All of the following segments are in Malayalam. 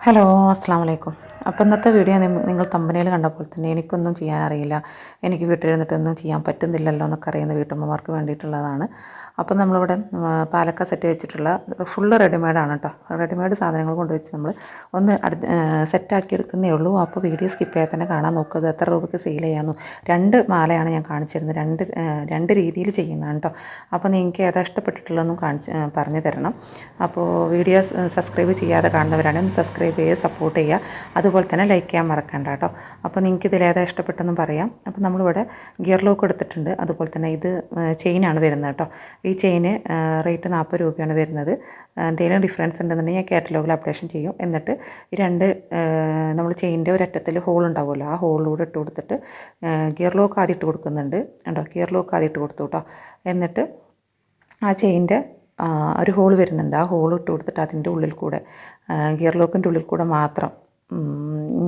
ഹലോ അസ്സാം വലൈക്കും അപ്പോൾ ഇന്നത്തെ വീഡിയോ നിങ്ങൾ തമ്പനയിൽ കണ്ടപ്പോൾ തന്നെ എനിക്കൊന്നും ചെയ്യാൻ അറിയില്ല. എനിക്ക് വീട്ടിലിരുന്നിട്ടൊന്നും ചെയ്യാൻ പറ്റുന്നില്ലല്ലോ എന്നൊക്കെ അറിയുന്ന വീട്ടമ്മമാർക്ക് വേണ്ടിയിട്ടുള്ളതാണ്. അപ്പോൾ നമ്മളിവിടെ പാലക്ക സെറ്റ് വെച്ചിട്ടുള്ള ഫുള്ള് റെഡിമെയ്ഡാണ് കേട്ടോ റെഡിമെയ്ഡ് സാധനങ്ങൾ കൊണ്ടുവച്ച് നമ്മൾ ഒന്ന് സെറ്റാക്കി എടുക്കുന്നേ ഉള്ളൂ. അപ്പോൾ വീഡിയോ സ്കിപ്പ് ചെയ്യാതെ തന്നെ കാണാൻ നോക്കുക എത്ര രൂപയ്ക്ക് സെയിൽ ചെയ്യാമെന്നു രണ്ട് മാലയാണ് ഞാൻ കാണിച്ചിരുന്നത്. രണ്ട് രണ്ട് രീതിയിൽ ചെയ്യുന്നതാണ് കേട്ടോ അപ്പോൾ നിങ്ങൾക്ക് ഏതാ ഇഷ്ടപ്പെട്ടിട്ടുള്ളതെന്നും കാണിച്ച് പറഞ്ഞു തരണം. അപ്പോൾ വീഡിയോ സബ്സ്ക്രൈബ് ചെയ്യാതെ കാണുന്നവരാണെങ്കിൽ സബ്സ്ക്രൈബ് ചെയ്യുക സപ്പോർട്ട് ചെയ്യുക. അതുപോലെ തന്നെ ലൈക്ക് ചെയ്യാൻ മറക്കണ്ട കേട്ടോ. അപ്പോൾ നിങ്ങൾക്ക് ഇതിൽ ഇതിലേതാ ഇഷ്ടപ്പെട്ടെന്ന് പറയാം. അപ്പോൾ നമ്മളിവിടെ ഗിയർ ലോക്ക് എടുത്തിട്ടുണ്ട്. അതുപോലെ തന്നെ ഇത് ചെയിനാണ് വരുന്നത് കേട്ടോ. ഈ ചെയിന് റേറ്റ് നാൽപ്പത് രൂപയാണ് വരുന്നത്. എന്തെങ്കിലും ഡിഫറൻസ് ഉണ്ടെന്നുണ്ടെങ്കിൽ ഞാൻ കാറ്റലോഗിൽ അപ്ഡേഷൻ ചെയ്യും. എന്നിട്ട് ഈ രണ്ട് നമ്മൾ ചെയിനിന്റെ ഒരറ്റത്തിൽ ഹോൾ ഉണ്ടാവുമല്ലോ ആ ഹോളിലൂടെ ഇട്ട് കൊടുത്തിട്ട് ഗിയർ ലോക്ക് ആദ്യം ഇട്ട് കൊടുക്കുന്നുണ്ട്. കേട്ടോ ഗിയർ ലോക്ക് ആദ്യം ഇട്ട് കൊടുത്തു കേട്ടോ. എന്നിട്ട് ആ ചെയിന്റെ ഒരു ഹോൾ വരുന്നുണ്ട്. ആ ഹോൾ ഇട്ട് കൊടുത്തിട്ട് അതിന്റെ ഉള്ളിൽ കൂടെ ഗിയർ ലോക്കിന്റെ ഉള്ളിൽ കൂടെ മാത്രം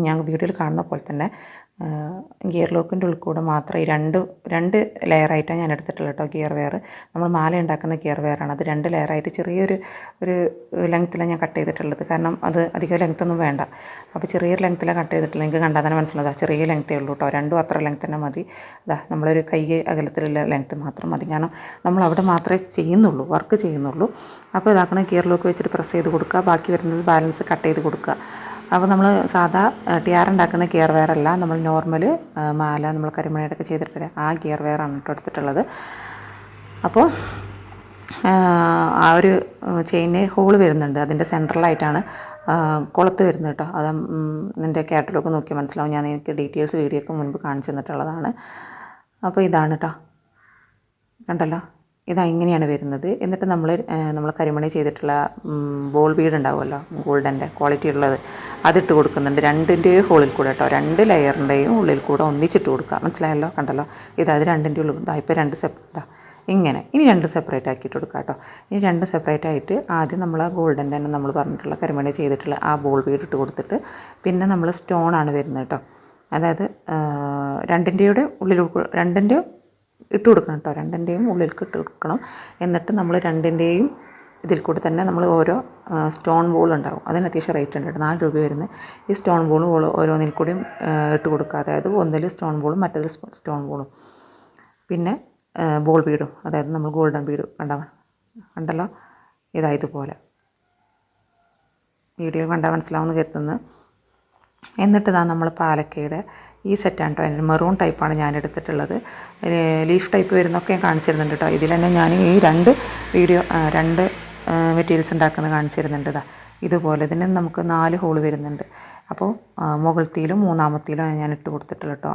ഞാൻ വീഡിയോയിൽ കാണുന്ന പോലെ തന്നെ ഗിയർ ലോക്കിന്റെ ഉൾക്കൂടെ കൂടെ മാത്രം ഈ രണ്ട് രണ്ട് ലെയറായിട്ടാണ് ഞാൻ എടുത്തിട്ടുള്ളത് കേട്ടോ ഗിയർ വെയർ നമ്മൾ മാല ഉണ്ടാക്കുന്ന ഗിയർ വെയറാണ് അത് രണ്ട് ലെയറായിട്ട് ചെറിയൊരു ഒരു ലെങ്ത്തിലാണ് ഞാൻ കട്ട് ചെയ്തിട്ടുള്ളത്. കാരണം അത് അധികം ലെങ്ത്തൊന്നും വേണ്ട. അപ്പോൾ ചെറിയൊരു ലെങ്ത്തിലാണ് കട്ട് ചെയ്തിട്ടുള്ളത്. എനിക്ക് കണ്ടാൽ തന്നെ മനസ്സിലാവും ചെറിയ ലെങ്ത്തേ ഉള്ളൂ കേട്ടോ. രണ്ടും അത്ര ലെങ്ത് തന്നെ മതി. അതാ നമ്മളൊരു കൈ അകലത്തിലുള്ള ലെങ്ത്ത് മാത്രം മതി. കാരണം നമ്മൾ അവിടെ മാത്രമേ ചെയ്യുന്നുള്ളൂ വർക്ക് ചെയ്യുന്നുള്ളൂ. അപ്പോൾ ഇതാക്കണം ഗിയർ ലോക്ക് വെച്ചിട്ട് പ്രസ് ചെയ്ത് കൊടുക്കുക. ബാക്കി വരുന്നത് ബാലൻസ് കട്ട് ചെയ്ത് കൊടുക്കുക. അപ്പോൾ നമ്മൾ സാധാ ടിയാർ ഉണ്ടാക്കുന്ന ഗിയർ വെയർ അല്ല. നമ്മൾ നോർമൽ മാല നമ്മൾ കരിമണയടൊക്കെ ചെയ്തിട്ടില്ല ആ ഗിയർ വെയർ ആണ് കേട്ടോ എടുത്തിട്ടുള്ളത് അപ്പോൾ ആ ഒരു ചെയിന് ഹോൾ വരുന്നുണ്ട്. അതിന്റെ സെൻട്രലായിട്ടാണ് കുളത്ത് വരുന്നത് കേട്ടോ. അത് നിന്റെ കാറ്റലോഗ് നോക്കി മനസ്സിലാവും. ഞാൻ നിങ്ങൾക്ക് ഡീറ്റെയിൽസ് വീഡിയോ ഒക്കെ മുൻപ് കാണിച്ചു തന്നിട്ടുള്ളതാണ്. അപ്പോൾ ഇതാണ് കേട്ടോ. കണ്ടല്ലോ? ഇതാ ഇങ്ങനെയാണ് വരുന്നത്. എന്നിട്ട് നമ്മൾ നമ്മൾ കരിമണി ചെയ്തിട്ടുള്ള ബോൾ ബീഡ് ഉണ്ടാവുമല്ലോ ഗോൾഡന്റെ ക്വാളിറ്റി ഉള്ളത്. അതിട്ട് കൊടുക്കുന്നുണ്ട്. രണ്ടിന്റെ ഹോളിൽ കൂടെ കേട്ടോ രണ്ട് ലെയറിന്റെയും ഉള്ളിൽ കൂടെ ഒന്നിച്ചിട്ട് കൊടുക്കുക. മനസ്സിലായല്ലോ? കണ്ടല്ലോ? ഇതാ അത് രണ്ടിന്റെ ഉള്ളിൽ ഇതാ ഇപ്പോൾ രണ്ട് സെപ്പ് ഇതാ ഇങ്ങനെ. ഇനി രണ്ട് സെപ്പറേറ്റ് ആക്കിയിട്ട് കൊടുക്കുക കേട്ടോ ഇനി രണ്ട് സെപ്പറേറ്റ് ആയിട്ട് ആദ്യം നമ്മൾ ആ ഗോൾഡൻ തന്നെ നമ്മൾ പറഞ്ഞിട്ടുള്ള കരിമണി ചെയ്തിട്ടുള്ള ആ ബോൾ ബീഡ് ഇട്ട് കൊടുത്തിട്ട് പിന്നെ നമ്മൾ സ്റ്റോൺ ആണ് വരുന്നത് കേട്ടോ അതായത് രണ്ടിന്റെയുടെ ഉള്ളിൽ രണ്ടിന്റെ ഇട്ട് കൊടുക്കണം കേട്ടോ. രണ്ടിന്റെയും ഉള്ളിലേക്ക് ഇട്ട് കൊടുക്കണം. എന്നിട്ട് നമ്മൾ രണ്ടിന്റെയും ഇതിൽ കൂടി തന്നെ നമ്മൾ ഓരോ സ്റ്റോൺ ബോൾ ഉണ്ടാവും. അതിന് അത്യാവശ്യം റേറ്റ് ഉണ്ട് നാല് രൂപ വരുന്ന ഈ സ്റ്റോൺ ബോളും ഓരോന്നിൽ കൂടിയും ഇട്ട് കൊടുക്കുക. അതായത് ഒന്നിൽ സ്റ്റോൺ ബോളും മറ്റതിൽ സ്റ്റോൺ ബോളും പിന്നെ ബോൾ ബീഡും അതായത് നമ്മൾ ഗോൾഡൻ ബീഡ് കണ്ടവൻ കണ്ടല്ലോ? ഇതാ ഇതുപോലെ. വീഡിയോ കണ്ടാൽ മനസ്സിലാവുമെന്ന് കരുതുന്നു. എന്നിട്ട് ഇതാ നമ്മൾ പാലക്കയുടെ ഈ സെറ്റാണ് കേട്ടോ അതിന് മെറൂൺ ടൈപ്പാണ് ഞാൻ എടുത്തിട്ടുള്ളത്. ലീഫ് ടൈപ്പ് വരുന്നൊക്കെ ഞാൻ കാണിച്ചിരുന്നുണ്ട് കേട്ടോ ഇതിൽ തന്നെ ഞാൻ ഈ രണ്ട് വീഡിയോ രണ്ട് മെറ്റീരിയൽസ് ഉണ്ടാക്കുന്നത് കാണിച്ചിരുന്നുണ്ട് ഇതാ ഇതുപോലെ ഇതിന് നമുക്ക് നാല് ഹോൾ വരുന്നുണ്ട്. അപ്പോൾ മുകൾത്തിയിലും മൂന്നാമത്തിയിലും ഞാൻ ഇട്ട് കൊടുത്തിട്ടുള്ള കേട്ടോ.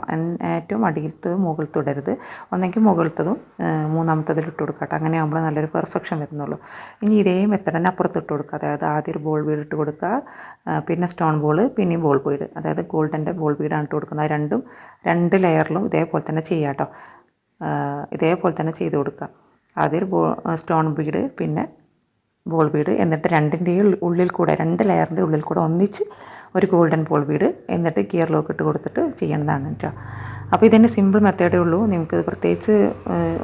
ഏറ്റവും അടിയിലത്ത് മുകളിലത്ത് ഇടരുത് ഒന്നെങ്കിൽ മുകളിലത്തതും ആ, മൂന്നാമത്തതിൽ ഇട്ട് കൊടുക്കുക കേട്ടോ. അങ്ങനെ ആകുമ്പോൾ നല്ലൊരു പെർഫെക്ഷൻ വരുന്നുള്ളൂ. ഇനി ഇതേ മെത്തഡ് തന്നെ അപ്പുറത്ത് ഇട്ട് കൊടുക്കുക. അതായത് ആദ്യം ഒരു ബോൾ ബീഡ് ഇട്ട് കൊടുക്കുക പിന്നെ സ്റ്റോൺ ബോൾ പിന്നെയും ബോൾ ബീഡ് അതായത് ഗോൾഡന്റെ ബോൾ ബീഡാണ് ഇട്ട് കൊടുക്കുന്നത്. രണ്ടും രണ്ട് ലെയറിലും ഇതേപോലെ തന്നെ ചെയ്യാം കേട്ടോ. ഇതേപോലെ തന്നെ ചെയ്ത് കൊടുക്കുക. ആദ്യം ബോ സ്റ്റോൺ ബീഡ് പിന്നെ ബോൾ ബീഡ് എന്നിട്ട് രണ്ടിന്റെയും ഉള്ളിൽ കൂടെ രണ്ട് ലെയറിന്റെ ഉള്ളിൽ കൂടെ ഒന്നിച്ച് ഒരു ഗോൾഡൻ പോൾ വീട് എന്നിട്ട് ഗിയർ ലോക്ക് ഇട്ട് കൊടുത്തിട്ട് ചെയ്യേണ്ടതാണ് കേട്ടോ അപ്പോൾ ഇതിന്റെ സിമ്പിൾ മെത്തേഡേ ഉള്ളൂ. നിങ്ങൾക്ക് പ്രത്യേകിച്ച്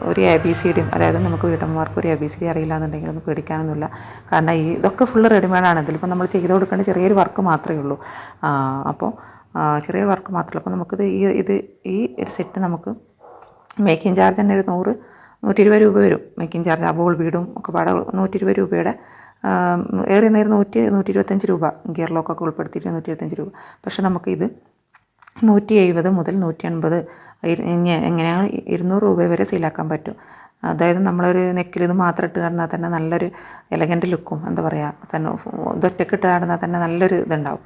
ഒരു എ ബി സി ഡിയും അതായത് നമുക്ക് വീട്ടമ്മമാർക്ക് ഒരു എ ബി സി ഡി അറിയില്ല എന്നുണ്ടെങ്കിൽ ഒന്നും പേടിക്കാനൊന്നുമില്ല. കാരണം ഈ ഇതൊക്കെ ഫുള്ള് റെഡിമെയ്ഡാണ് ഇതിലിപ്പോൾ നമ്മൾ ചെയ്ത് കൊടുക്കേണ്ട ചെറിയൊരു വർക്ക് മാത്രമേ ഉള്ളൂ. അപ്പോൾ ചെറിയ വർക്ക് മാത്രമല്ല. അപ്പോൾ നമുക്കിത് ഈ ഇത് ഈ ഒരു സെറ്റ് നമുക്ക് മേക്കിംഗ് ചാർജ് തന്നെ ഒരു നൂറ് നൂറ്റി രൂപ വരും. മേക്കിംഗ് ചാർജ് ആ ബോൾ വീടും ഒക്കെ പാടെ നൂറ്റി ഇരുപത് രൂപയുടെ ഏറിയ നേരം നൂറ്റി നൂറ്റി ഇരുപത്തഞ്ച് രൂപ. ഗിയർ ലോക്കൊക്കെ ഉൾപ്പെടുത്തിയിട്ട് നൂറ്റി ഇരുപത്തഞ്ച് രൂപ. പക്ഷേ നമുക്കിത് നൂറ്റി എഴുപത് മുതൽ നൂറ്റി അൻപത് എങ്ങനെയാണ് ഇരുന്നൂറ് രൂപ വരെ സെയിലാക്കാൻ പറ്റും. അതായത് നമ്മളൊരു നെക്കിൽ ഇത് മാത്രം ഇട്ട് നടന്നാൽ തന്നെ നല്ലൊരു എലഗന്റ് ലുക്കും എന്താ പറയുക തന്നെ ഇതൊറ്റക്ക് ഇട്ട് നടന്നാൽ തന്നെ നല്ലൊരു ഇതുണ്ടാവും.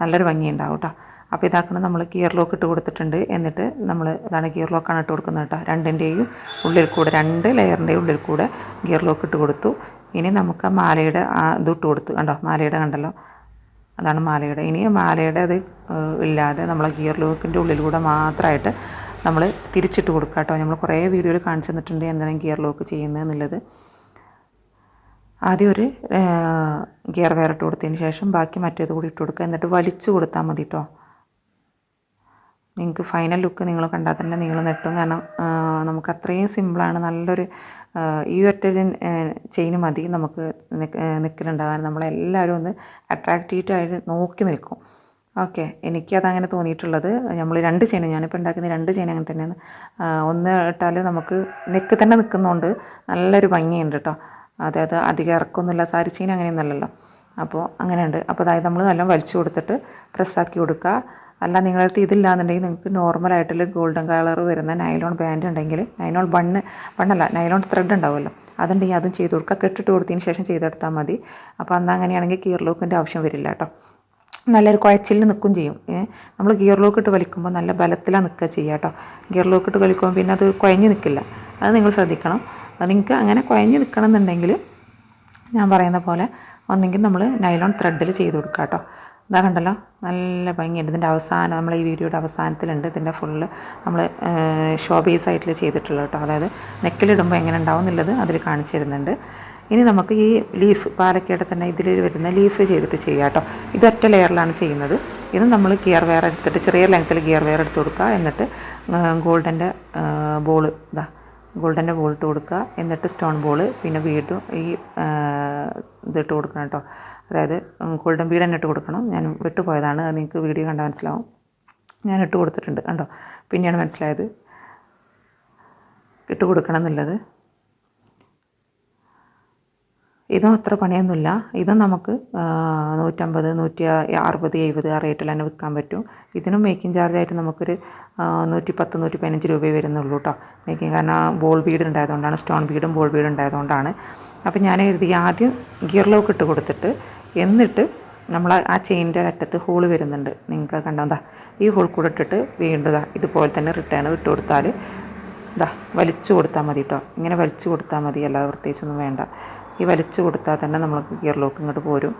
നല്ലൊരു ഭംഗി ഉണ്ടാവും കേട്ടോ. അപ്പോൾ ഇതാക്കണം നമ്മൾ ഗിയർ ലോക്ക് ഇട്ട് കൊടുത്തിട്ടുണ്ട്. എന്നിട്ട് നമ്മൾ ഇതാണ് ഗിയർ ലോക്കാണ് ഇട്ട് കൊടുക്കുന്നത് കേട്ടോ. രണ്ടിന്റെയും ഉള്ളിൽ കൂടെ രണ്ട് ലെയറിന്റെയും ഉള്ളിൽ കൂടെ ഗിയർ ലോക്ക് ഇട്ട് കൊടുത്തു. ഇനി നമുക്ക് ആ മാലയുടെ ആ ഇതിട്ട് കൊടുത്ത് കണ്ടോ? മാലയുടെ കണ്ടല്ലോ? അതാണ് മാലയുടെ. ഇനി മാലയുടെ അത് ഇല്ലാതെ നമ്മളെ ഗിയർ ലോക്കിന്റെ ഉള്ളിലൂടെ മാത്രമായിട്ട് നമ്മൾ തിരിച്ചിട്ട് കൊടുക്കുക കേട്ടോ. നമ്മൾ കുറേ വീഡിയോയിൽ കാണിച്ചു തന്നിട്ടുണ്ട് എന്താണ് ഗിയർ ലോക്ക് ചെയ്യുന്നത് എന്നുള്ളത്. ആദ്യം ഒരു ഗിയർ വേറിട്ട് ഇട്ട് കൊടുത്തതിന് ശേഷം ബാക്കി മറ്റേത് കൂടി ഇട്ട് കൊടുക്കുക എന്നിട്ട് വലിച്ചു കൊടുത്താൽ മതി കേട്ടോ. നിങ്ങൾക്ക് ഫൈനൽ ലുക്ക് നിങ്ങൾ കണ്ടാൽ തന്നെ നിങ്ങൾ നെട്ടും. കാരണം നമുക്ക് അത്രയും സിമ്പിളാണ് നല്ലൊരു ഈ ഒറ്റ ചെയിൻ മതി നമുക്ക് നിൽക്കലുണ്ടാകാൻ നമ്മളെല്ലാവരും ഒന്ന് അട്രാക്റ്റീവായിട്ട് നോക്കി നിൽക്കും. ഓക്കെ എനിക്കതങ്ങനെ തോന്നിയിട്ടുള്ളത് നമ്മൾ രണ്ട് ചെയിൻ ഞാനിപ്പോൾ ഉണ്ടാക്കുന്ന രണ്ട് ചെയിൻ അങ്ങനെ തന്നെയാണ്. ഒന്ന് ഇട്ടാൽ നമുക്ക് നെക്ക് തന്നെ നിൽക്കുന്നതുകൊണ്ട് നല്ലൊരു ഭംഗിയുണ്ട് കേട്ടോ. അതായത് അധികം ഇറക്കൊന്നുമില്ല സാരി ചെയിൻ അങ്ങനെയൊന്നുമല്ലല്ലോ അപ്പോൾ അങ്ങനെയുണ്ട്. അപ്പോൾ അതായത് നമ്മൾ നല്ല വലിച്ചു കൊടുത്തിട്ട് പ്രസ്സാക്കി കൊടുക്കുക. അല്ല നിങ്ങളുടെ അടുത്ത് ഇതില്ലാന്നുണ്ടെങ്കിൽ നിങ്ങൾക്ക് നോർമലായിട്ടുള്ള ഗോൾഡൻ കളർ വരുന്ന നൈലോൺ ബാൻഡ് ഉണ്ടെങ്കിൽ നൈലോൺ ബണ്ണ് ബണ്ണല്ല നൈലോൺ ത്രെഡ് ഉണ്ടാവുമല്ലോ. അതുണ്ടെങ്കിൽ അതും ചെയ്ത് കൊടുക്കുക. കെട്ടിട്ട് കൊടുത്തതിന് ശേഷം ചെയ്തെടുത്താൽ മതി. അപ്പോൾ അന്ന് അങ്ങനെയാണെങ്കിൽ കീർ ലോക്കിന്റെ ആവശ്യം വരില്ല കേട്ടോ. നല്ലൊരു കുഴച്ചിൽ നിൽക്കും ചെയ്യും. നമ്മൾ ഗിയർ ലോക്ക് ഇട്ട് വലിക്കുമ്പോൾ നല്ല ബലത്തിലാണ് നിൽക്കുക ചെയ്യുക കേട്ടോ. ഗിയർ ലോക്ക് ഇട്ട് വലിക്കുമ്പോൾ പിന്നെ അത് കുഴഞ്ഞ് നിൽക്കില്ല. അത് നിങ്ങൾ ശ്രദ്ധിക്കണം. നിങ്ങൾക്ക് അങ്ങനെ കുഴഞ്ഞ് നിൽക്കണം എന്നുണ്ടെങ്കിൽ ഞാൻ പറയുന്ന പോലെ ഒന്നെങ്കിൽ നമ്മൾ നൈലോൺ ത്രെഡിൽ ചെയ്ത് കൊടുക്കുക കേട്ടോ ഇതാ കണ്ടല്ലോ? നല്ല ഭംഗിയുണ്ട്. ഇതിന്റെ അവസാനം നമ്മൾ ഈ വീഡിയോയുടെ അവസാനത്തിലുണ്ട്. ഇതിന്റെ ഫുള്ള് നമ്മൾ ഷോ ബേസ് ആയിട്ട് ചെയ്തിട്ടുള്ളത് കേട്ടോ അതായത് നെക്കിലിടുമ്പോൾ എങ്ങനെ ഉണ്ടാവും എന്നുള്ളത് അതിൽ കാണിച്ചു തരുന്നുണ്ട്. ഇനി നമുക്ക് ഈ ലീഫ് പാലക്കയുടെ തന്നെ ഇതിൽ വരുന്ന ലീഫ് ചെയ്തിട്ട് ചെയ്യാം കേട്ടോ ഇത് ഒറ്റ ലെയറിലാണ് ചെയ്യുന്നത്. ഇത് നമ്മൾ ഗിയർ വെയർ എടുത്തിട്ട് ചെറിയ ലെങ്ത്തിൽ ഗിയർ വെയർ എടുത്ത് കൊടുക്കുക എന്നിട്ട് ഗോൾഡന്റെ ബോൾ ഇതാ ഗോൾഡന്റെ ബോൾട്ട് കൊടുക്കുക. എന്നിട്ട് സ്റ്റോൺ ബോൾ പിന്നെ വീണ്ടും ഈ ഇതിട്ട് കൊടുക്കണം കേട്ടോ. അതായത് ഗോൾഡൻ ബീഡ് തന്നെ ഇട്ട് കൊടുക്കണം. ഞാൻ വിട്ടുപോയതാണ്. അത് നിങ്ങൾക്ക് വീഡിയോ കണ്ടാൽ മനസ്സിലാവും. ഞാൻ ഇട്ട് കൊടുത്തിട്ടുണ്ട് കണ്ടോ? പിന്നെയാണ് മനസ്സിലായത്. ഇട്ട് കൊടുക്കണം എന്നുള്ളത്. ഇതും അത്ര പണിയൊന്നുമില്ല. ഇതും നമുക്ക് നൂറ്റമ്പത് നൂറ്റി അറുപത് എഴുപത് ആ റേറ്റിൽ തന്നെ വിൽക്കാൻ പറ്റും. ഇതിനും മേക്കിംഗ് ചാർജായിട്ട് നമുക്കൊരു നൂറ്റി പത്ത് നൂറ്റി പതിനഞ്ച് രൂപയെ വരുന്നുള്ളൂ കേട്ടോ മേക്കിംഗ് കാരണം ബോൾ ബീഡ് ഉണ്ടായതുകൊണ്ടാണ് സ്റ്റോൺ ബീഡും ബോൾ ബീഡും ഉണ്ടായതുകൊണ്ടാണ്. അപ്പോൾ ഞാൻ എഴുതി ആദ്യം ഗിയർ ലോക്ക് ഇട്ട് കൊടുത്തിട്ട് എന്നിട്ട് നമ്മൾ ആ ചെയിന്റെ അറ്റത്ത് ഹോൾ വരുന്നുണ്ട്. നിങ്ങൾക്ക് കണ്ടാ? ഈ ഹോൾ കൂടെ ഇട്ടിട്ട് വീണ്ടും ഇതുപോലെ തന്നെ റിട്ടേൺ ഇട്ട് കൊടുത്താൽ ഇതാ വലിച്ചു കൊടുത്താൽ മതി കേട്ടോ ഇങ്ങനെ വലിച്ചു കൊടുത്താൽ മതി അല്ലാതെ പ്രത്യേകിച്ചൊന്നും വേണ്ട. ഈ വലിച്ചു കൊടുത്താൽ തന്നെ നമ്മൾക്ക് ഗിയർ ലോക്ക് ഇങ്ങോട്ട് പോരും.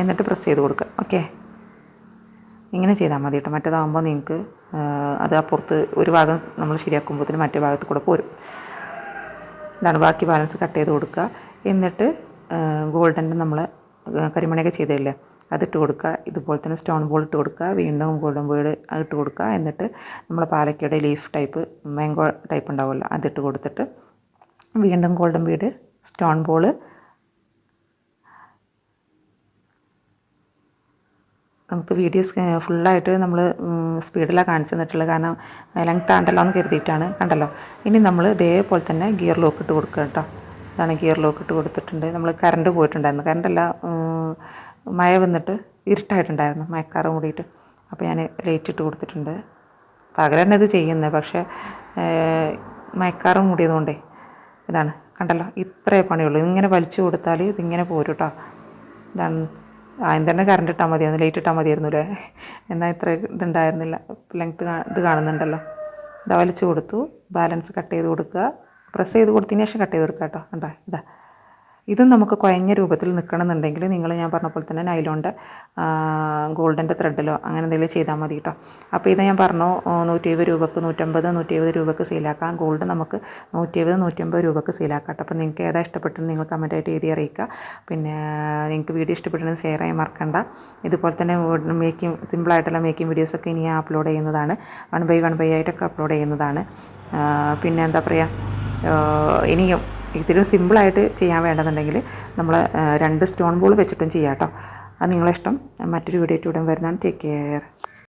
എന്നിട്ട് പ്രസ് ചെയ്ത് കൊടുക്കുക. ഓക്കെ ഇങ്ങനെ ചെയ്താൽ മതി കേട്ടോ. മറ്റേതാകുമ്പോൾ നിങ്ങൾക്ക് അത് അപ്പുറത്ത് ഒരു ഭാഗം നമ്മൾ ശരിയാക്കുമ്പോഴത്തേന് മറ്റേ ഭാഗത്ത് കൂടെ പോരും. ഇതാണ് ബാക്കി ബാലൻസ് കട്ട് ചെയ്ത് കൊടുക്കുക. എന്നിട്ട് ഗോൾഡന്റെ നമ്മൾ കരിമണിയൊക്കെ ചെയ്തില്ലേ? അതിട്ട് കൊടുക്കുക. ഇതുപോലെ തന്നെ സ്റ്റോൺ ബോൾ ഇട്ട് കൊടുക്കുക. വീണ്ടും ഗോൾഡൻ ബോൾ ഇട്ട് കൊടുക്കുക. എന്നിട്ട് നമ്മൾ പാലക്കയുടെ ലീഫ് ടൈപ്പ് മാംഗോ ടൈപ്പ് ഉണ്ടാവുമല്ലോ അതിട്ട് കൊടുത്തിട്ട് വീണ്ടും ഗോൾഡൻ ബീഡ് സ്റ്റോൺ ബോൾ നമുക്ക് വീഡിയോസ് ഫുള്ളായിട്ട് നമ്മൾ സ്പീഡിലാണ് കാണിച്ചു തന്നിട്ടുള്ളത്. കാരണം ലെങ്ത് ആണ്ടല്ലോ എന്ന് കരുതിയിട്ടാണ്. കണ്ടല്ലോ? ഇനി നമ്മൾ ഇതേപോലെ തന്നെ ഗിയർ ലോക്ക് ഇട്ട് കൊടുക്കുക കേട്ടോ. ഇതാണ് ഗിയർ ലോക്ക് ഇട്ട് കൊടുത്തിട്ടുണ്ട്. നമ്മൾ കറണ്ട് പോയിട്ടുണ്ടായിരുന്നു. കറണ്ടല്ല മഴ വന്നിട്ട് ഇരുട്ടായിട്ടുണ്ടായിരുന്നു. മഴക്കാറ് മൂടിയിട്ട്. അപ്പോൾ ഞാൻ ലൈറ്റ് ഇട്ട് കൊടുത്തിട്ടുണ്ട്. പകരം ഇത് ചെയ്യുന്നത്. പക്ഷേ മയക്കാറ് മൂടിയതുകൊണ്ടേ ഇതാണ് കണ്ടല്ലോ ഇത്രേ പണിയുള്ളൂ. ഇങ്ങനെ വലിച്ചു കൊടുത്താൽ ഇതിങ്ങനെ പോരും കേട്ടോ ഇതാണ്. ആദ്യം തന്നെ കറണ്ട് ഇട്ടാൽ മതിയായിരുന്നു. ലൈറ്റ് ഇട്ടാൽ മതിയായിരുന്നു അല്ലേ എന്നാൽ ഇത്ര ഇതുണ്ടായിരുന്നില്ല. ലെങ്ത്ത് ഇത് കാണുന്നുണ്ടല്ലോ. ഇതാ വലിച്ചു കൊടുത്തു. ബാലൻസ് കട്ട് ചെയ്ത് കൊടുക്കുക. പ്രസ് ചെയ്ത് കൊടുത്തതിന് ശേഷം കട്ട് ചെയ്ത് കൊടുക്കുക കേട്ടോ കണ്ടോ? ഇതാ. ഇതും നമുക്ക് കുഴഞ്ഞ രൂപത്തിൽ നിൽക്കണമെന്നുണ്ടെങ്കിൽ നിങ്ങൾ ഞാൻ പറഞ്ഞ പോലെ തന്നെ നൈലോണിന്റെ ഗോൾഡന്റെ ത്രെഡിലോ അങ്ങനെ എന്തെങ്കിലും ചെയ്താൽ മതി കേട്ടോ. അപ്പോൾ ഇത് ഞാൻ പറഞ്ഞു നൂറ്റി ഇരുപത് രൂപക്ക് നൂറ്റമ്പത് നൂറ്റി ഇരുപത് രൂപക്ക് സെയിലാക്കാം. ഗോൾഡ് നമുക്ക് നൂറ്റി ഇരുപത് നൂറ്റമ്പത് രൂപക്ക് സെയിലാക്കാം കേട്ടോ. അപ്പോൾ നിങ്ങൾക്ക് ഏതാ ഇഷ്ടപ്പെട്ടെന്ന് നിങ്ങൾ കമന്റായിട്ട് എഴുതി അറിയിക്കുക. പിന്നെ നിങ്ങൾക്ക് വീഡിയോ ഇഷ്ടപ്പെട്ടു ഷെയർ ചെയ്യാൻ മറക്കണ്ട. ഇതുപോലെ തന്നെ മേക്കിംഗ് സിമ്പിളായിട്ടുള്ള മേക്കിംഗ് വീഡിയോസൊക്കെ ഇനി അപ്ലോഡ് ചെയ്യുന്നതാണ്. വൺ ബൈ വൺ ബൈ ആയിട്ടൊക്കെ അപ്ലോഡ് ചെയ്യുന്നതാണ്. പിന്നെ എന്താ പറയുക ഇനിയും ഇതിലും സിമ്പിളായിട്ട് ചെയ്യാൻ വേണ്ടതുണ്ടെങ്കിൽ നമ്മൾ രണ്ട് സ്റ്റോൺ ബോൾ വെച്ചിട്ടും ചെയ്യാം കേട്ടോ. അത് നിങ്ങളിഷ്ടം മറ്റൊരു വീഡിയോ ഉടൻ വരുന്നതാണ് ടേക്ക് കെയർ